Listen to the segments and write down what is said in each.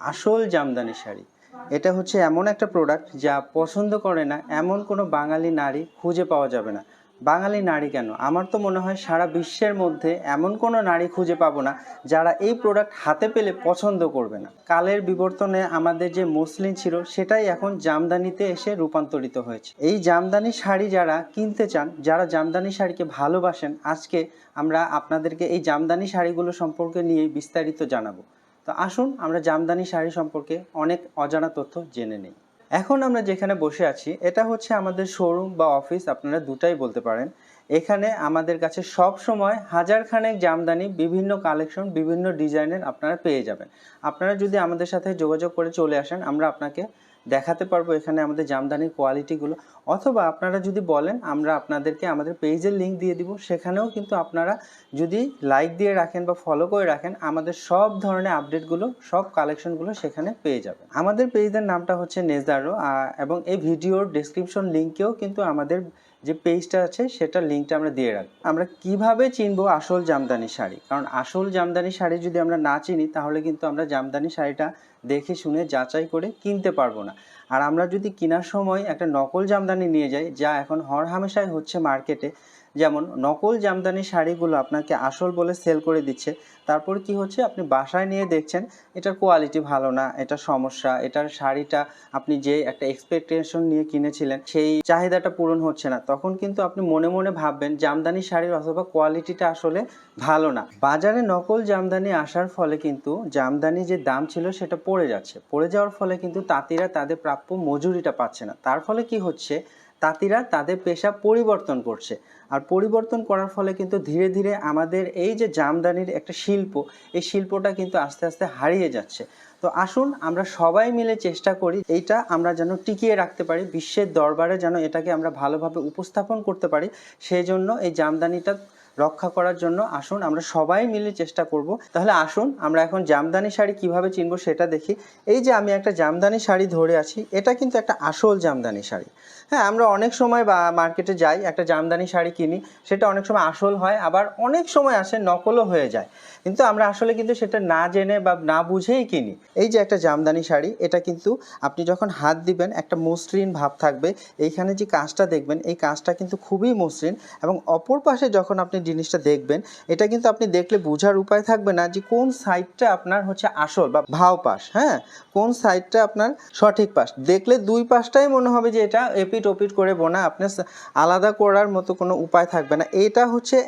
আসল জামদানি শাড়ি। এটা হচ্ছে এমন একটা প্রোডাক্ট যা পছন্দ করে না এমন কোনো বাঙালি নারী খুঁজে পাওয়া যাবে না। বাঙালি নারী কেন? আমার তো মনে হয় সারা বিশ্বের মধ্যে এমন কোনো নারী খুঁজে পাবো না যারা এই প্রোডাক্ট হাতে পেলে পছন্দ করবে না। কালের বিবর্তনে আমাদের যে মসলিন ছিল, সেটাই এখন জামদানিতে এসে রূপান্তরিত হয়েছে। এই জামদানি শাড়ি যারা কিনতে চান, যারা জামদানি শাড়িকে ভালোবাসেন, আজকে আমরা আপনাদেরকে এই জামদানি শাড়িগুলো সম্পর্কে নিয়ে বিস্তারিত জানাব। তো আসুন আমরা জামদানি শাড়ি সম্পর্কে অনেক অজানা তথ্য জেনে নিই। এখন আমরা যেখানে বসে আছি, এটা হচ্ছে আমাদের শোরুম বা অফিস আপনারা দুটাই বলতে পারেন। এখানে আমাদের কাছে সব সময় হাজার খানেক জামদানি, বিভিন্ন কালেকশন বিভিন্ন ডিজাইনের আপনারা পেয়ে যাবেন। আপনারা যদি আমাদের সাথে যোগাযোগ করে চলে আসেন, আমরা আপনাকে দেখাতে পারব এখানে আমাদের জামদানির কোয়ালিটিগুলো অথবা আপনারা যদি বলেন, আমরা আপনাদেরকে আমাদের পেজের লিঙ্ক দিয়ে দিব। সেখানেও কিন্তু আপনারা যদি লাইক দিয়ে রাখেন বা ফলো করে রাখেন, আমাদের সব ধরনের আপডেটগুলো সব কালেকশনগুলো সেখানে পেয়ে যাবেন। আমাদের পেজের নামটা হচ্ছে নেজারো এবং এই ভিডিওর ডিসক্রিপশন লিঙ্কেও কিন্তু আমাদের যে পেজটা আছে সেটার লিঙ্কটা আমরা দিয়ে রাখব। আমরা কীভাবে চিনব আসল জামদানি শাড়ি? কারণ আসল জামদানি শাড়ি যদি আমরা না চিনি, তাহলে কিন্তু আমরা জামদানি শাড়িটা দেখে শুনে, যাচাই করে কিনতে পারব না। আর আমরা যদি কেনার সময় একটা নকল জামদানি নিয়ে যাই, যা এখন হর হামেশাই হচ্ছে মার্কেটে যেমন, নকল জামদানি শাড়িগুলো আপনাকে আসল বলে সেল করে দিচ্ছে। তারপর কি হচ্ছে? আপনি বাসায় নিয়ে দেখছেন, এটার কোয়ালিটি ভালো না, এটা সমস্যা, এটার শাড়িটা আপনি যে একটা এক্সপেকটেশন নিয়ে কিনেছিলেন, সেই চাহিদাটা পূরণ হচ্ছে না। তখন কিন্তু আপনি মনে মনে ভাববেন, জামদানি শাড়ির অথবা কোয়ালিটিটা আসলে ভালো না। বাজারে নকল জামদানি আসার ফলে কিন্তু জামদানি যে দাম ছিল সেটা পড়ে যাচ্ছে। পড়ে যাওয়ার ফলে কিন্তু তাঁতিরা তাদের প্রাপ্য মজুরিটা পাচ্ছে না। তার ফলে কি হচ্ছে? তাঁতিরা তাদের পেশা পরিবর্তন করছে। আর পরিবর্তন করার ফলে কিন্তু ধীরে ধীরে আমাদের এই যে জামদানির একটা শিল্প, এই শিল্পটা কিন্তু আস্তে আস্তে হারিয়ে যাচ্ছে। তো আসুন আমরা সবাই মিলে চেষ্টা করি এইটা আমরা যেন টিকিয়ে রাখতে পারি, বিশ্বের দরবারে যেন এটাকে আমরা ভালোভাবে উপস্থাপন করতে পারি। সেই জন্য এই জামদানিটা রক্ষা করার জন্য আসুন, আমরা সবাই মিলে চেষ্টা করব। তাহলে আসুন, আমরা এখন জামদানি শাড়ি কীভাবে চিনব সেটা দেখি। এই যে আমি একটা জামদানি শাড়ি ধরে আছি, এটা কিন্তু একটা আসল জামদানি শাড়ি। হ্যাঁ আমরা অনেক সময় বা মার্কেটে যাই, একটা জামদানি শাড়ি কিনি, সেটা অনেক সময় আসল হয়, আবার অনেক সময় আসে নকলও হয়ে যায়। কিন্তু আমরা আসলে কিন্তু সেটা না জেনে বা না বুঝেই কিনি। এই যে একটা জামদানি শাড়ি, এটা কিন্তু আপনি যখন হাত দিবেন, একটা মসৃণ ভাব থাকবে। এইখানে যে কাজটা দেখবেন, এই কাজটা কিন্তু খুবই মসৃণ এবং অপর পাশে যখন আপনি জিনিসটা দেখবেন, এটা কিন্তু আপনি দেখলে বোঝার উপায় থাকবে না যে কোন সাইডটা আপনার হচ্ছে আসল বা ভাও পাশ হ্যাঁ? কোন সাইডটা আপনার সঠিক পাশ। দেখলে দুই পাশটাই মনে হবে যে এটা এপিট ওপিট করে বোনা, আপনার আলাদা করার মতো কোনো উপায় থাকবে না। এটা হচ্ছে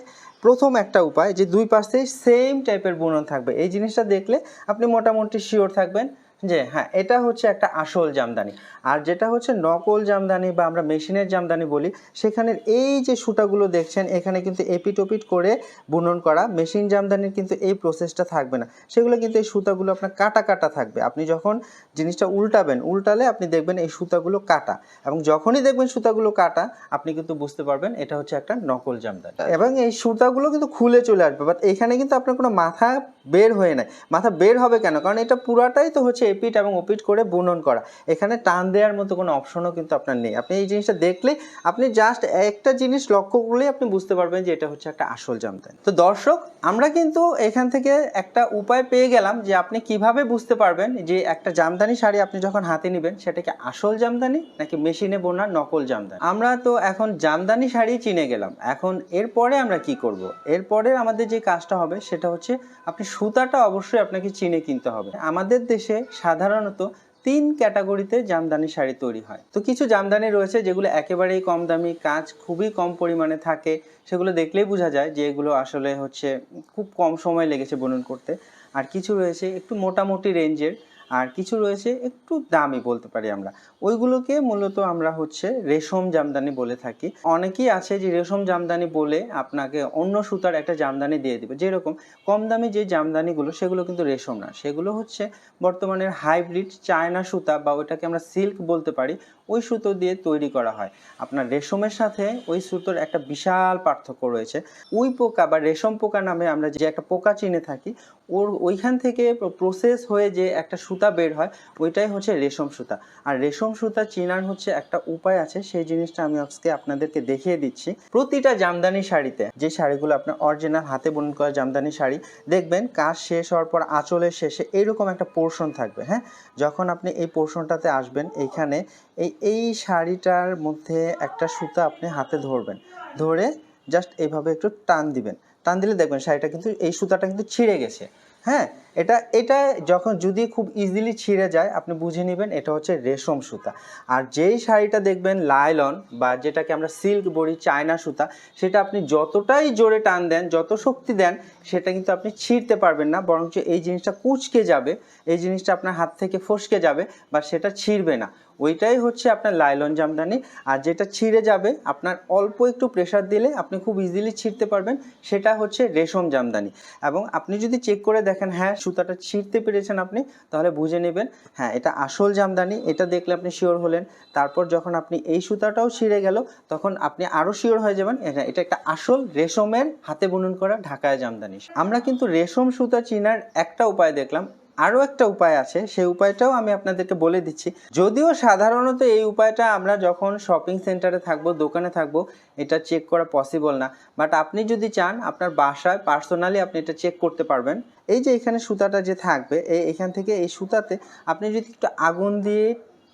প্রথম একটা উপায় যে দুই পাশে সেম টাইপের বুনন থাকবে। এই জিনিসটা দেখলে আপনি মোটামুটি শিওর থাকবেন। যে হ্যাঁ এটা হচ্ছে একটা আসল জামদানি। আর যেটা হচ্ছে নকল জামদানি বা আমরা মেশিনের জামদানি বলি, সেখানের এই যে সুতাগুলো দেখছেন, এখানে কিন্তু এপিট ওপিট করে বুনন করা মেশিন জামদানির কিন্তু এই প্রসেসটা থাকবে না। সেগুলো কিন্তু এই সুতাগুলো আপনার কাটা কাটা থাকবে। আপনি যখন জিনিসটা উল্টাবেন, উল্টালে আপনি দেখবেন এই সুতাগুলো কাটা। এবং যখনই দেখবেন সুতাগুলো কাটা, আপনি কিন্তু বুঝতে পারবেন এটা হচ্ছে একটা নকল জামদানি। এবং এই সুতাগুলো কিন্তু খুলে চলে আসবে। বাট এখানে কিন্তু আপনার কোনো মাথা বের হয়ে নাই। মাথা বের হবে কেন? কারণ এটা পুরাটাই তো হচ্ছে এপিট এবং ওপিট করে বুনন করা। এখানে টান দেওয়ার মতো কোনো অপশনও কিন্তু আপনার নেই। আপনি এই জিনিসটা দেখলেই আপনি জাস্ট একটা জিনিস লক্ষ্য করলেই আপনি বুঝতে পারবেন যে এটা হচ্ছে একটা আসল জামদানি। তো দর্শক, আমরা কিন্তু এখান থেকে একটা উপায় পেয়ে গেলাম যে আপনি কীভাবে বুঝতে পারবেন যে একটা জামদানি শাড়ি আপনি যখন হাতে নেবেন, সেটা কি আসল জামদানি নাকি মেশিনে বোনা নকল জামদানি? আমরা তো এখন জামদানি শাড়ি চিনে গেলাম। এখন এরপরে আমরা কি করব? এরপরে আমাদের যে কাজটা হবে, সেটা হচ্ছে আপনি সুতাটা অবশ্যই আপনাকে চিনে কিনতে হবে। আমাদের দেশে সাধারণত তিন ক্যাটাগরিতে জামদানি শাড়ি তৈরি হয়। তো কিছু জামদানি রয়েছে যেগুলো একেবারেই কম দামি, কাজ খুবই কম পরিমাণে থাকে, সেগুলো দেখলেই বোঝা যায় যে এগুলো আসলে হচ্ছে খুব কম সময় লেগেছে বুনন করতে। আর কিছু রয়েছে একটু মোটামুটি রেঞ্জের আর কিছু রয়েছে একটু দামি বলতে পারি আমরা। ওইগুলোকে মূলত আমরা হচ্ছে রেশম জামদানি বলে থাকি। অনেকেই আছে যে রেশম জামদানি বলে আপনাকে অন্য সুতার একটা জামদানি দিয়ে দেবে। যেরকম কম দামি যে জামদানিগুলো, সেগুলো কিন্তু রেশম না। সেগুলো হচ্ছে বর্তমানের হাইব্রিড চায়না সুতা বা ওইটাকে আমরা সিল্ক বলতে পারি। ওই সুতো দিয়ে তৈরি করা হয়। আপনার রেশমের সাথে ওই সুতোর একটা বিশাল পার্থক্য রয়েছে। উই পোকা বা রেশম পোকা নামে আমরা যে একটা পোকা চিনে থাকি, ওর ওইখান থেকে প্রসেস হয়ে যে একটা সুতা বের হয়, ওইটাই হচ্ছে রেশম সুতা। আর রেশম সুতা চেনার হচ্ছে একটা উপায় আছে, সেই জিনিসটা আমি আজকে আপনাদেরকে দেখিয়ে দিচ্ছি। প্রতিটা জামদানি শাড়িতে, যে শাড়িগুলো আপনার অরিজিনাল হাতে বুনন করা জামদানি শাড়ি, দেখবেন কাজ শেষ হওয়ার পর আঁচলের শেষে এইরকম একটা পোর্শন থাকবে হ্যাঁ? যখন আপনি এই পোর্শনটাতে আসবেন, এইখানে এই এই শাড়িটার মধ্যে একটা সুতা আপনি হাতে ধরবেন। ধরে জাস্ট এইভাবে একটু টান দিবেন। টান দিলে দেখবেন শাড়িটা কিন্তু এই সুতাটা কিন্তু ছিঁড়ে গেছে। হ্যাঁ? এটা এটা যখন যদি খুব ইজিলি ছিঁড়ে যায়, আপনি বুঝে নেবেন এটা হচ্ছে রেশম সুতা। আর যেই শাড়িটা দেখবেন লাইলন বা যেটাকে আমরা সিল্ক বলি, চায়না সুতা, সেটা আপনি যতটাই জোরে টান দেন, যত শক্তি দেন, সেটা কিন্তু আপনি ছিঁড়তে পারবেন না। বরঞ্চ এই জিনিসটা কুচকে যাবে, এই জিনিসটা আপনার হাত থেকে ফসকে যাবে বা সেটা ছিঁড়বে না। ওইটাই হচ্ছে আপনার লাইলন জামদানি। আর যেটা ছিঁড়ে যাবে, আপনার অল্প একটু প্রেশার দিলে আপনি খুব ইজিলি ছিঁড়তে পারবেন। সেটা হচ্ছে রেশম জামদানি। এবং আপনি যদি চেক করে দেখেন হ্যাঁ সুতাটা ছিঁড়তে পেরেছেন আপনি, তাহলে বুঝে নেবেন হ্যাঁ এটা আসল জামদানি, এটা দেখলে আপনি শিওর হলেন। তারপর যখন আপনি এই সুতাটাও ছিঁড়ে গেল, তখন আপনি আরও শিওর হয়ে যাবেন, এটা এটা একটা আসল রেশমের হাতে বুনন করা ঢাকায় জামদানি। আমরা কিন্তু রেশম সুতা চিনার একটা উপায় দেখলাম আরও একটা উপায় আছে, সেই উপায়টাও আমি আপনাদেরকে বলে দিচ্ছি। যদিও সাধারণত এই উপায়টা আমরা যখন শপিং সেন্টারে থাকব, দোকানে থাকব, এটা চেক করা পসিবল না। বাট আপনি যদি চান, আপনার বাসায় পার্সোনালি আপনি এটা চেক করতে পারবেন। এই যে এখানে সুতাটা যে থাকবে, এই এখান থেকে এই সুতাতে আপনি যদি একটু আগুন দিয়ে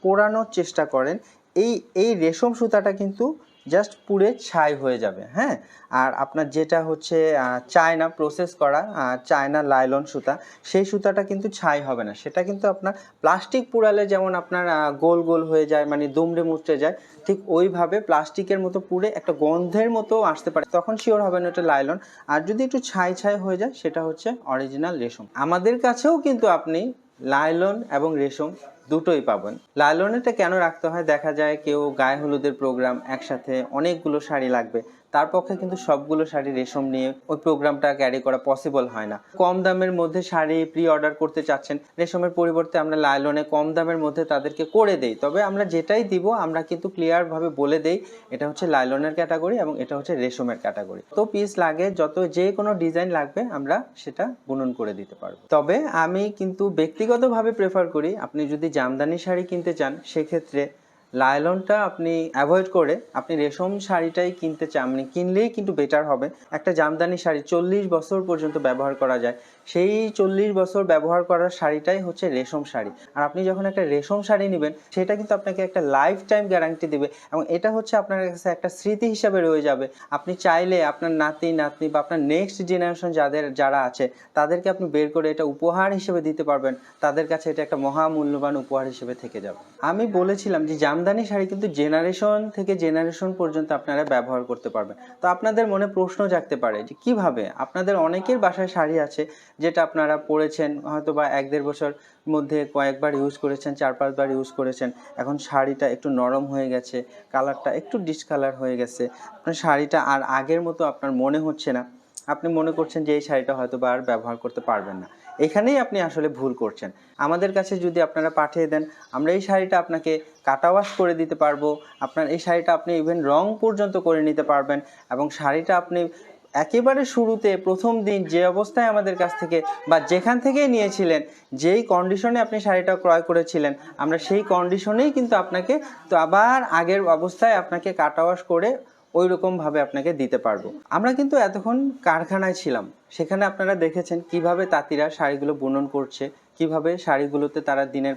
পোড়ানোর চেষ্টা করেন, এই এই রেশম সুতাটা কিন্তু জাস্ট পুড়ে ছাই হয়ে যাবে হ্যাঁ? আর আপনার যেটা হচ্ছে চায়না প্রসেস করা চায়না লাইলন সুতা, সেই সুতাটা কিন্তু ছাই হবে না। সেটা কিন্তু আপনার প্লাস্টিক পুড়ালে যেমন আপনার গোল গোল হয়ে যায় মানে দুমড়ে মুচড়ে যায়, ঠিক ওইভাবে প্লাস্টিকের মতো পুড়ে একটা গন্ধের মতো আসতে পারে। তখন শিওর হবে না ওটা লাইলন আর যদি একটু ছাই ছাই হয়ে যায়, সেটা হচ্ছে অরিজিনাল রেশম। আমাদের কাছেও কিন্তু আপনি লাইলন এবং রেশম দুটোই পাবেন। লালনেটা কেন রাখতে হয়? দেখা যায় কেউ গায়ে হলুদের প্রোগ্রাম একসাথে অনেকগুলো শাড়ি লাগবে। তার পক্ষে কিন্তু সবগুলো শাড়ি রেশম নিয়ে ওই প্রোগ্রামটা ক্যারি করা পসিবল হয় না। কম দামের মধ্যে শাড়ি প্রি অর্ডার করতে চাচ্ছেন, রেশমের পরিবর্তে আমরা লাইলনে কম দামের মধ্যে তাদেরকে করে দেই। তবে আমরা যেটাই দিব, আমরা কিন্তু ক্লিয়ার ভাবে বলে দেই, এটা হচ্ছে লাইলনের ক্যাটাগরি এবং এটা হচ্ছে রেশমের ক্যাটাগরি তো পিস লাগে, যত যে কোনো ডিজাইন লাগবে, আমরা সেটা বুনন করে দিতে পারব। তবে আমি কিন্তু ব্যক্তিগতভাবে প্রেফার করি, আপনি যদি জামদানি শাড়ি কিনতে চান, সেক্ষেত্রে লাইলনটা আপনি অ্যাভয়েড করে আপনি রেশম শাড়িটাই কিনতে চান মানে কিনলেই কিন্তু বেটার হবে। একটা জামদানি শাড়ি চল্লিশ বছর পর্যন্ত ব্যবহার করা যায়। সেই চল্লিশ বছর ব্যবহার করার শাড়িটাই হচ্ছে রেশম শাড়ি। আর আপনি যখন একটা রেশম শাড়ি নেবেন, সেটা কিন্তু আপনাকে একটা লাইফ টাইম গ্যারান্টি দেবে এবং এটা হচ্ছে আপনার কাছে একটা স্মৃতি হিসাবে রয়ে যাবে। আপনি চাইলে আপনার নাতি, নাতনি বা আপনার নেক্সট জেনারেশন যাদের, যারা আছে, তাদেরকে আপনি বের করে এটা উপহার হিসেবে দিতে পারবেন। তাদের কাছে এটা একটা মহামূল্যবান উপহার হিসেবে থেকে যাবে। আমি বলেছিলাম যে জামদানি শাড়ি কিন্তু জেনারেশন থেকে জেনারেশন পর্যন্ত আপনারা ব্যবহার করতে পারবেন। তো আপনাদের মনে প্রশ্ন জাগতে পারে যে কীভাবে? আপনাদের অনেকের বাসায় শাড়ি আছে যেটা আপনারা পরেছেন হয়তো বা এক দেড় বছর মধ্যে কয়েকবার ইউজ করেছেন, চার পাঁচবার ইউজ করেছেন। এখন শাড়িটা একটু নরম হয়ে গেছে কালারটা একটু ডিসকালার হয়ে গেছে। আপনার শাড়িটা আর আগের মতো আপনার মনে হচ্ছে না। আপনি মনে করছেন যে এই শাড়িটা হয়তো বা আর ব্যবহার করতে পারবেন না। এখানেই আপনি আসলে ভুল করছেন। আমাদের কাছে যদি আপনারা পাঠিয়ে দেন, আমরা এই শাড়িটা আপনাকে কাটাওয়াশ করে দিতে পারব। আপনার এই শাড়িটা আপনি ইভেন রং পর্যন্ত করে নিতে পারবেন এবং শাড়িটা আপনি একেবারে শুরুতে প্রথম দিন যে অবস্থায় আমাদের কাছ থেকে বা যেখান থেকে নিয়েছিলেন, যেই কন্ডিশনে আপনি শাড়িটা ক্রয় করেছিলেন, আমরা সেই কন্ডিশনেই কিন্তু আপনাকে তো আবার আগের অবস্থায় আপনাকে কাটাওয়াশ করে ওই রকম ভাবে আপনাকে দিতে পারব। আমরা কিন্তু এতক্ষণ কারখানায় ছিলাম, সেখানে আপনারা দেখেছেন কীভাবে তাঁতিরা শাড়িগুলো বুনন করছে কীভাবে শাড়িগুলোতে তারা দিনের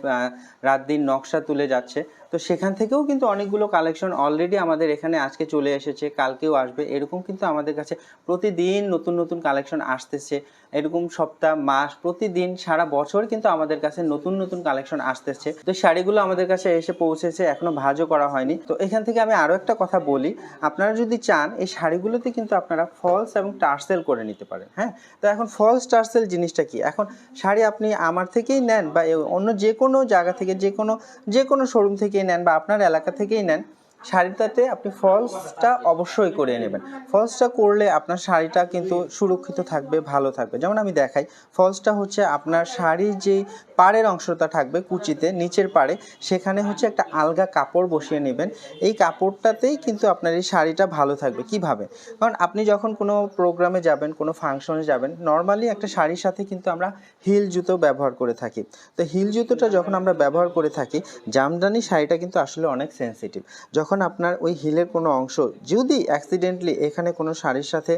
রাত দিন নকশা তুলে যাচ্ছে। তো সেখান থেকেও কিন্তু অনেকগুলো কালেকশন অলরেডি আমাদের এখানে আজকে চলে এসেছে, কালকেও আসবে। এরকম কিন্তু আমাদের কাছে প্রতিদিন নতুন নতুন কালেকশন আসতেছে। এরকম সপ্তাহ, মাস, প্রতিদিন সারা বছর কিন্তু আমাদের কাছে নতুন নতুন কালেকশন আসতেছে। তো শাড়িগুলো আমাদের কাছে এসে পৌঁছেছে, এখনও ভাজও করা হয়নি। তো এখান থেকে আমি আরও একটা কথা বলি, আপনারা যদি চান, এই শাড়িগুলোতে কিন্তু আপনারা ফলস এবং টার্সেল করে নিতে পারেন হ্যাঁ? তো এখন ফলস টার্সেল জিনিসটা কি? এখন শাড়ি আপনি আমার থেকেই নেন বা অন্য যে কোনো জায়গা থেকে, যে কোনো যে কোনো শোরুম থেকেই নেন বা আপনার এলাকা থেকেই নেন শাড়িটাতে আপনি ফলসটা অবশ্যই করে নেবেন। ফলসটা করলে আপনার শাড়িটা কিন্তু সুরক্ষিত থাকবে, ভালো থাকবে। যেমন আমি দেখাই, ফলসটা হচ্ছে আপনার শাড়ির যে পাড়ের অংশটা থাকবে কুচিতে, নিচের পাড়ে, সেখানে হচ্ছে একটা আলগা কাপড় বসিয়ে নেবেন। এই কাপড়টাতেই কিন্তু আপনার এই শাড়িটা ভালো থাকবে। কীভাবে? কারণ আপনি যখন কোনো প্রোগ্রামে যাবেন, কোনো ফাংশনে যাবেন, নর্মালি একটা শাড়ির সাথে কিন্তু আমরা হিল জুতো ব্যবহার করে থাকি। তো হিল জুতোটা যখন আমরা ব্যবহার করে থাকি, জামদানি শাড়িটা কিন্তু আসলে অনেক সেনসিটিভ। যখন আপনার ওই হিলের কোনো অংশ যদি অ্যাক্সিডেন্টলি এখানে কোনো শাড়ির সাথে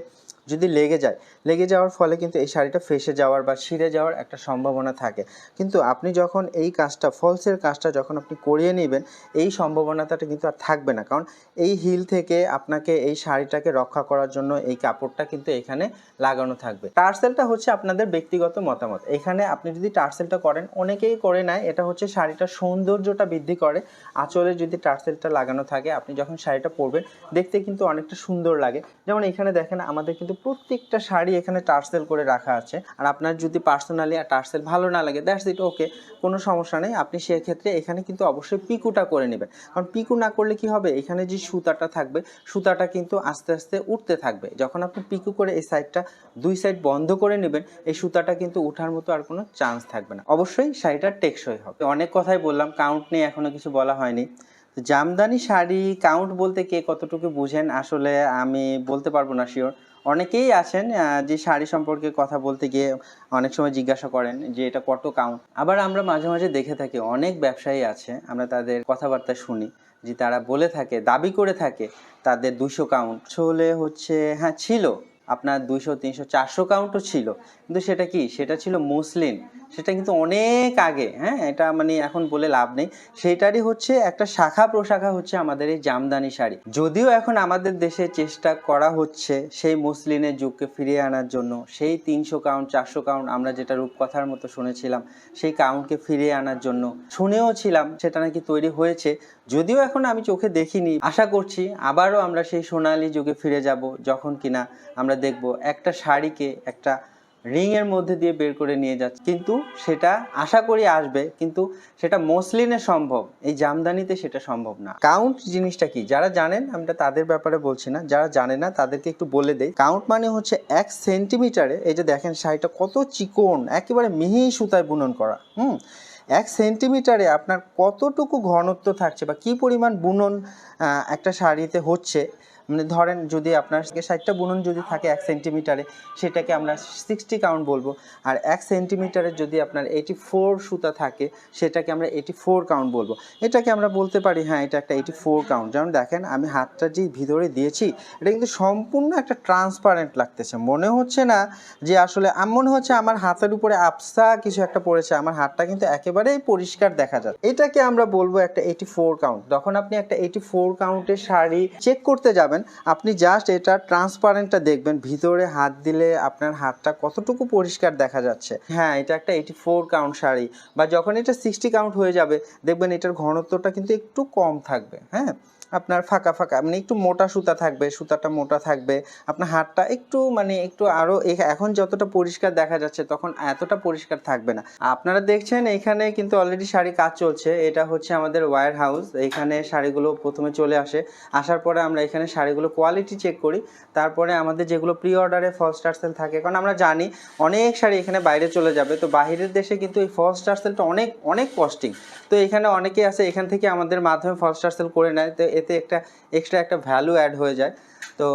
যদি লেগে যায়। লেগে যাওয়ার ফলে কিন্তু এই শাড়িটা ফেসে যাওয়ার বা ছিঁড়ে যাওয়ার একটা সম্ভাবনা থাকে। কিন্তু আপনি যখন এই কাজটা ফলসের কাজটা যখন আপনি করিয়ে নেবেন, এই সম্ভাবনাটা কিন্তু আর থাকবে না। কারণ এই হিল থেকে আপনাকে এই শাড়িটাকে রক্ষা করার জন্য এই কাপড়টা কিন্তু এখানে লাগানো থাকবে। টার্সেলটা হচ্ছে আপনাদের ব্যক্তিগত মতামত। এখানে আপনি যদি টার্সেলটা করেন, অনেকেই করে নেয়। এটা হচ্ছে শাড়িটার সৌন্দর্যটা বৃদ্ধি করে। আঁচলে যদি টার্সেলটা লাগানো থাকে, আপনি যখন শাড়িটা পরবেন, দেখতে কিন্তু অনেকটা সুন্দর লাগে। যেমন এখানে দেখেন, আমাদের কিন্তু প্রত্যেকটা শাড়ি এখানে টার্সেল করে রাখা আছে। আর আপনার যদি পার্সোনালি আর টার্সেল ভালো না লাগে, দ্যাটস ইট, ওকে, কোনো সমস্যা নেই। আপনি সেক্ষেত্রে এখানে কিন্তু অবশ্যই পিকুটা করে নেবেন। কারণ পিকু না করলে কি হবে? এখানে যে সুতাটা থাকবে, সুতাটা কিন্তু আস্তে আস্তে উঠতে থাকবে। যখন আপনি পিকু করে এই সাইডটা দুই সাইড বন্ধ করে নেবেন, এই সুতাটা কিন্তু ওঠার মতো আর কোনো চান্স থাকবে না। অবশ্যই শাড়িটা টেকসই হবে। অনেক কথাই বললাম কাউন্ট নিয়ে এখনও কিছু বলা হয়নি। জামদানি শাড়ি কাউন্ট বলতে কে কতটুকু বুঝেন? আসলে আমি বলতে পারব না শিওর অনেকেই আছেন যে শাড়ি সম্পর্কে কথা বলতে গিয়ে অনেক সময় জিজ্ঞাসা করেন যে এটা কত কাউন্ট আবার আমরা মাঝে মাঝে দেখে থাকি, অনেক ব্যবসায়ী আছে, আমরা তাদের কথাবার্তা শুনি যে তারা বলে থাকে, দাবি করে থাকে তাদের দুশো কাউন্ট হলে হচ্ছে হ্যাঁ ছিল আপনার দুইশো, তিনশো, চারশো কাউন্টও ছিল। কিন্তু সেটা কি? সেটা ছিল মুসলিম। সেটা কিন্তু অনেক আগে হ্যাঁ? এটা মানে এখন বলে লাভ নেই। সেইটারই হচ্ছে একটা শাখা প্রশাখা হচ্ছে আমাদের এই জামদানি শাড়ি। যদিও এখন আমাদের দেশে চেষ্টা করা হচ্ছে সেই মুসলিনের যুগকে ফিরিয়ে আনার জন্য। সেই তিনশো কাউন্ট চারশো কাউন্ট আমরা যেটা রূপকথার মতো শুনেছিলাম, সেই কাউন্টকে ফিরিয়ে আনার জন্য শুনেও ছিলাম সেটা নাকি তৈরি হয়েছে। যদিও এখন আমি চোখে দেখিনি। আশা করছি আবারও আমরা সেই সোনালি যুগে ফিরে যাব, যখন কিনা আমরা দেখব একটা শাড়িকে একটা রিং এর মধ্যে দিয়ে বের করে নিয়ে যাচ্ছে। কিন্তু সেটা আশা করি আসবে, কিন্তু সেটা মসলিনে সম্ভব, এই জামদানিতে সেটা সম্ভব না। কাউন্ট জিনিসটা কি? যারা জানেন, আমরা তাদের ব্যাপারে বলছি না, যারা জানে না, তাদেরকে একটু বলে দেই। কাউন্ট মানে হচ্ছে এক সেন্টিমিটারে, এই যে দেখেন শাড়িটা কত চিকন, একেবারে মিহি সুতায় বুনন করা, হুম? এক সেন্টিমিটারে আপনার কতটুকু ঘনত্ব থাকছে বা কি পরিমাণ বুনন একটা শাড়িতে হচ্ছে মানে ধরেন যদি আপনার ষাটটা বুনন যদি থাকে এক সেন্টিমিটারে সেটাকে আমরা সিক্সটি কাউন্ট বলব। আর এক সেন্টিমিটারে যদি আপনার এইটি ফোর সুতা থাকে, সেটাকে আমরা এইটি ফোর কাউন্ট বলব। এটাকে আমরা বলতে পারি হ্যাঁ এটা একটা এইটি ফোর কাউন্ট যেমন দেখেন, আমি হাতটা যে ভিতরে দিয়েছি, এটা কিন্তু সম্পূর্ণ একটা ট্রান্সপারেন্ট লাগতেছে। মনে হচ্ছে না যে আসলে মনে হচ্ছে আমার হাতের উপরে আবসা কিছু একটা পড়েছে, আমার হাতটা কিন্তু একেবারেই পরিষ্কার দেখা যায় এটাকে আমরা বলব একটা এইটি ফোর কাউন্ট যখন আপনি একটা এইটি ফোর কাউন্টের শাড়ি চেক করতে যাবেন আপনি জাস্ট এটা ট্রান্সপারেন্টটা দেখবেন। ভিতরে হাত দিলে আপনার হাতটা কতটুকু পরিষ্কার দেখা যাচ্ছে। হ্যাঁ এটা একটা এইটি ফোর কাউন্ট শাড়ি বা যখন এটা সিক্সটি কাউন্ট হয়ে যাবে, দেখবেন এটার ঘনত্বটা কিন্তু একটু কম থাকবে। হ্যাঁ? আপনার ফাঁকা ফাঁকা মানে একটু মোটা সুতা থাকবে, সুতাটা মোটা থাকবে, আপনার হাতটা একটু মানে একটু আরও এ- এখন যতটা পরিষ্কার দেখা যাচ্ছে তখন এতটা পরিষ্কার থাকবে না। আপনারা দেখছেন এখানে কিন্তু অলরেডি শাড়ি কাজ চলছে, এটা হচ্ছে আমাদের ওয়্যার হাউস এখানে শাড়িগুলো প্রথমে চলে আসে, আসার পরে আমরা এখানে শাড়িগুলো কোয়ালিটি চেক করি, তারপরে আমাদের যেগুলো প্রি অর্ডারে ফলস টার্সেল থাকে, কারণ আমরা জানি অনেক শাড়ি এখানে বাইরে চলে যাবে, তো বাইরের দেশে কিন্তু এই ফলস টার্সেলটা অনেক অনেক কস্টিং তো এখানে অনেকে আছে, এখান থেকে আমাদের মাধ্যমে ফলস টার্সেল করে নেয়, তো এতে একটা এক্সট্রা একটা ভ্যালু অ্যাড হয়ে যায়। তো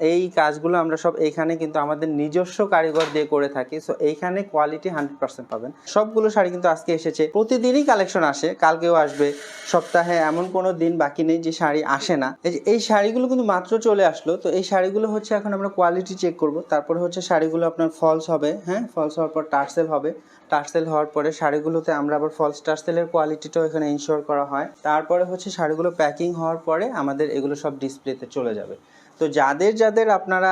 এই কাজগুলো আমরা সব এইখানে কিন্তু আমাদের নিজস্ব কারিগর দিয়ে করে থাকি। সো এইখানে কোয়ালিটি হান্ড্রেড পার্সেন্ট পাবেন। সবগুলো শাড়ি কিন্তু আজকে এসেছে। প্রতিদিনই কালেকশন আসে। কালকেও আসবে। সপ্তাহে এমন কোনো দিন বাকি নেই যে শাড়ি আসে না। এই যে, এই শাড়িগুলো কিন্তু মাত্র চলে আসলো। তো এই শাড়িগুলো হচ্ছে এখন আমরা কোয়ালিটি চেক করব। তারপরে হচ্ছে শাড়িগুলো আপনার ফলস হবে। হ্যাঁ ফলস হওয়ার পর টার্সেল হবে। টার্সেল হওয়ার পরে শাড়িগুলোতে আমরা আবার ফলস টার্সেলের কোয়ালিটিটাও এখানে ইনশিওর করা হয়। তারপরে হচ্ছে শাড়িগুলো প্যাকিং হওয়ার পরে আমাদের এগুলো সব ডিসপ্লেতে চলে যাবে। তো যাদের যাদের আপনারা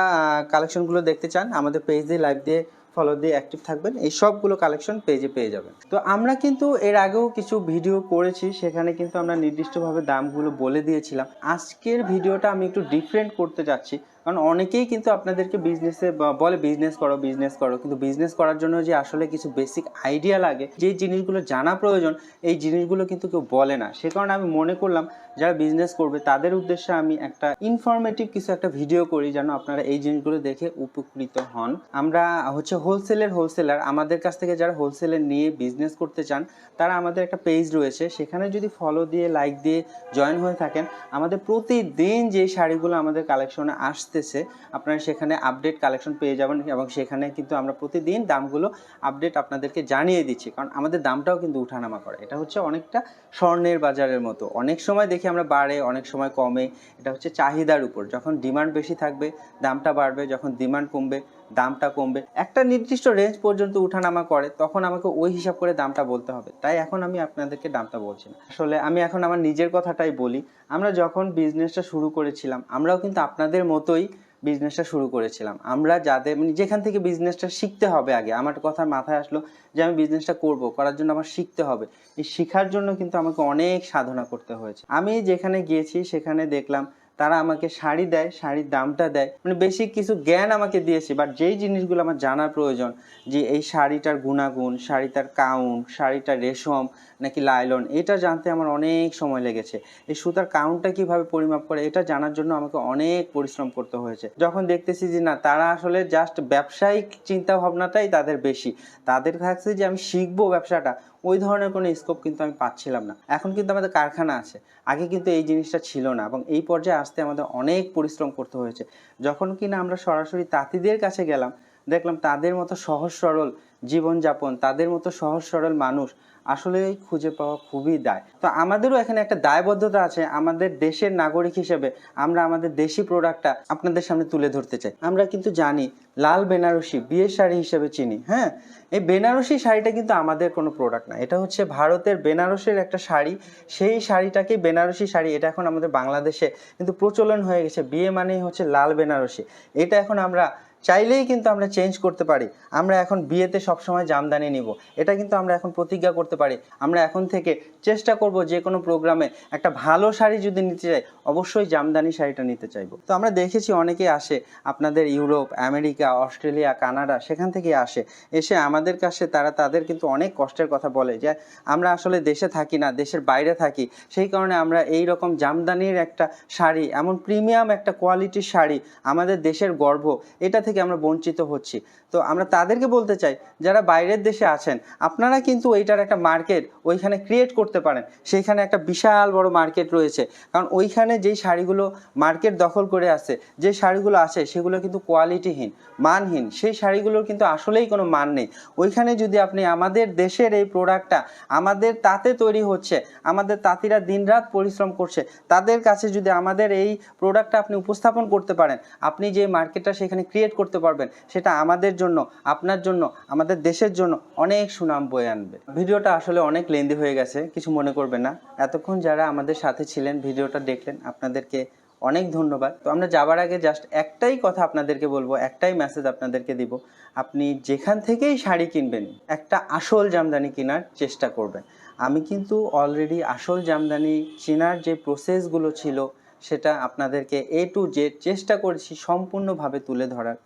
কালেকশনগুলো দেখতে চান, আমাদের পেজ দিয়ে লাইভ দিয়ে ফলো দিয়ে অ্যাক্টিভ থাকবেন, এই সবগুলো কালেকশন পেজে পেয়ে যাবেন। তো আমরা কিন্তু এর আগেও কিছু ভিডিও করেছি, সেখানে কিন্তু আমরা নির্দিষ্টভাবে দামগুলো বলে দিয়েছিলাম। আজকের ভিডিওটা আমি একটু ডিফারেন্ট করতে যাচ্ছি। কারণ অনেকেই কিন্তু আপনাদেরকে বিজনেসে বলে বিজনেস করো বিজনেস করো, কিন্তু বিজনেস করার জন্য যে আসলে কিছু বেসিক আইডিয়া লাগে যে জিনিসগুলো জানা প্রয়োজন, এই জিনিসগুলো কিন্তু কেউ বলে না। সে কারণে আমি মনে করলাম যারা বিজনেস করবে, তাদের উদ্দেশ্যে আমি একটা ইনফরমেটিভ কিছু একটা ভিডিও করি যেন আপনারা এই জিনিসগুলো দেখে উপকৃত হন। আমরা হচ্ছে হোলসেলের হোলসেলার আমাদের কাছ থেকে যারা হোলসেলের নিয়ে বিজনেস করতে চান, তারা আমাদের একটা পেজ রয়েছে। সেখানে যদি ফলো দিয়ে লাইক দিয়ে জয়েন হয়ে থাকেন, আমাদের প্রতিদিন যে শাড়িগুলো আমাদের কালেকশনে আসতেছে, আপনারা সেখানে আপডেট কালেকশন পেয়ে যাবেন এবং সেখানে কিন্তু আমরা প্রতিদিন দামগুলো আপডেট আপনাদেরকে জানিয়ে দিচ্ছি। কারণ আমাদের দামটাও কিন্তু উঠানামা করে। এটা হচ্ছে অনেকটা স্বর্ণের বাজারের মতো। অনেক সময় দেখি আমরা বাড়ে, অনেক সময় কমে। এটা হচ্ছে চাহিদার উপর। যখন ডিমান্ড বেশি থাকবে, দামটা বাড়বে। যখন ডিমান্ড কমবে, দামটা কমবে। একটা নির্দিষ্ট রেঞ্জ পর্যন্ত উঠানামা করে, তখন আমাকে ওই হিসাব করে দামটা বলতে হবে। তাই এখন আমি আপনাদেরকে দামটা বলছি না। আসলে আমি এখন আমার নিজের কথাটাই বলি। আমরা যখন বিজনেসটা শুরু করেছিলাম, আমরাও কিন্তু আপনাদের মতোই বিজনেসটা শুরু করেছিলাম। আমরা যাদের মানে যেখান থেকে বিজনেসটা শিখতে হবে আগে, আমার কথা মাথায় আসলো যে আমি বিজনেসটা করব, করার জন্য আমার শিখতে হবে। এই শেখার জন্য কিন্তু আমাকে অনেক সাধনা করতে হয়েছে। আমি যেখানে গিয়েছি সেখানে দেখলাম তারা আমাকে শাড়ি দেয়, শাড়ির দামটা দেয়। মানে বেশি কিছু জ্ঞান আমাকে দিয়েছে বাট যেই জিনিসগুলো আমার জানার প্রয়োজন, যে এই শাড়িটার গুণাগুণ, শাড়িটার কাউন্ট শাড়িটার রেশম, নাকি লাইলন, এটা জানতে আমার অনেক সময় লেগেছে। এই সুতার কাউন্টটা কীভাবে পরিমাপ করে, এটা জানার জন্য আমাকে অনেক পরিশ্রম করতে হয়েছে। যখন দেখতেছি যে না, তারা আসলে জাস্ট ব্যবসায়িক চিন্তা ভাবনাটাই তাদের বেশি। তাদের কাছে যে আমি শিখব ব্যবসাটা ওই ধরনের কোনো স্কোপ কিন্তু আমি পাচ্ছিলাম না। এখন কিন্তু আমাদের কারখানা আছে। আগে কিন্তু এই জিনিসটা ছিল না এবং এই পর্যায়ে আসতে আমাদের অনেক পরিশ্রম করতে হয়েছে। যখন কিনা আমরা সরাসরি তাঁতিদের কাছে গেলাম, দেখলাম তাদের মতো সহজ সরল জীবনযাপন, তাদের মতো সহজ সরল মানুষ আসলে খুঁজে পাওয়া খুবই দায়। তো আমাদেরও এখানে একটা দায়বদ্ধতা আছে, আমাদের দেশের নাগরিক হিসেবে আমরা আমাদের দেশি প্রোডাক্টটা আপনাদের সামনে তুলে ধরতে চাই। আমরা কিন্তু জানি, লাল বেনারসি, বিয়ের শাড়ি হিসেবে চিনি হ্যাঁ? এই বেনারসি শাড়িটা কিন্তু আমাদের কোনো প্রোডাক্ট না। এটা হচ্ছে ভারতের বেনারসের একটা শাড়ি। সেই শাড়িটাকে বেনারসি শাড়ি, এটা এখন আমাদের বাংলাদেশে কিন্তু প্রচলন হয়ে গেছে। বিয়ে মানেই হচ্ছে লাল বেনারসি। এটা এখন আমরা চাইলেই কিন্তু আমরা চেঞ্জ করতে পারি। আমরা এখন বিয়েতে সবসময় জামদানি নিব। এটা কিন্তু আমরা এখন প্রতিজ্ঞা করতে পারি। আমরা এখন থেকে চেষ্টা করব যে কোনো প্রোগ্রামে একটা ভালো শাড়ি যদি নিতে চাই, অবশ্যই জামদানি শাড়িটা নিতে চাইব। তো আমরা দেখেছি অনেকে আসে আপনাদের ইউরোপ, আমেরিকা, অস্ট্রেলিয়া, কানাডা সেখান থেকে আসে। এসে আমাদের কাছে তারা তাদের কিন্তু অনেক কষ্টের কথা বলে যে, আমরা আসলে দেশে থাকি না, দেশের বাইরে থাকি। সেই কারণে আমরা এই রকম জামদানির একটা শাড়ি, এমন প্রিমিয়াম একটা কোয়ালিটির শাড়ি আমাদের দেশের গর্ব। এটা থেকে আমরা বঞ্চিত হচ্ছি। তো আমরা তাদেরকে বলতে চাই, যারা বাইরের দেশে আছেন, আপনারা কিন্তু এইটার একটা মার্কেট ওইখানে ক্রিয়েট করতে পারেন। সেইখানে একটা বিশাল বড় মার্কেট রয়েছে। কারণ ওইখানে যেই শাড়িগুলো মার্কেট দখল করে আছে, যে শাড়িগুলো আছে, সেগুলো কিন্তু কোয়ালিটিহীন মানহীন। সেই শাড়িগুলোর কিন্তু আসলেই কোনো মান নেই। ওইখানে যদি আপনি আমাদের দেশের এই প্রোডাক্টটা আমাদের তাতে তৈরি হচ্ছে, আমাদের তাঁতিরা দিনরাত পরিশ্রম করছে, তাদের কাছে যদি আমাদের এই প্রোডাক্টটা আপনি উপস্থাপন করতে পারেন, আপনি যে মার্কেটটা সেখানে ক্রিয়েট করতে পারবেন, সেটা আমাদের জন্য, আপনার জন্য, আমাদের দেশের জন্য অনেক সুনাম বয়ে আনবে। ভিডিওটা আসলে অনেক লেন্দি হয়ে গেছে, কিছু মনে করবেন না। এতক্ষণ যারা আমাদের সাথে ছিলেন, ভিডিওটা দেখলেন, আপনাদেরকে অনেক ধন্যবাদ। তো আমরা যাবার আগে জাস্ট একটাই কথা আপনাদেরকে বলব, একটাই মেসেজ আপনাদেরকে দিব। আপনি যেখান থেকেই শাড়ি কিনবেন, একটা আসল জামদানি কেনার চেষ্টা করবেন। আমি কিন্তু অলরেডি আসল জামদানি চেনার যে প্রসেসগুলো ছিল, সেটা আপনাদেরকে এ টু জেড চেষ্টা করেছি সম্পূর্ণভাবে তুলে ধরার।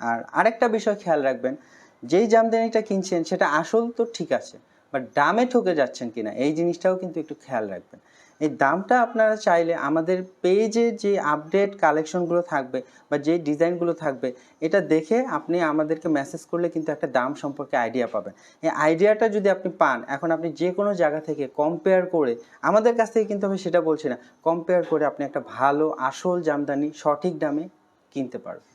আর আরেকটা বিষয় খেয়াল রাখবেন, যেই জামদানিটা কিনছেন সেটা আসল তো ঠিক আছে বাট দামে ঠকে যাচ্ছেন কিনা, এই জিনিসটাও কিন্তু একটু খেয়াল রাখবেন। এই দামটা আপনারা চাইলে আমাদের পেজে যে আপডেট কালেকশনগুলো থাকবে বা যে ডিজাইনগুলো থাকবে, এটা দেখে আপনি আমাদেরকে মেসেজ করলে কিন্তু একটা দাম সম্পর্কে আইডিয়া পাবেন। এই আইডিয়াটা যদি আপনি পান, এখন আপনি যে কোনো জায়গা থেকে কম্পেয়ার করে, আমাদের কাছ থেকে কিন্তু আমি সেটা বলছি না কম্পেয়ার করে আপনি একটা ভালো, আসল জামদানি সঠিক দামে কিনতে পারবেন।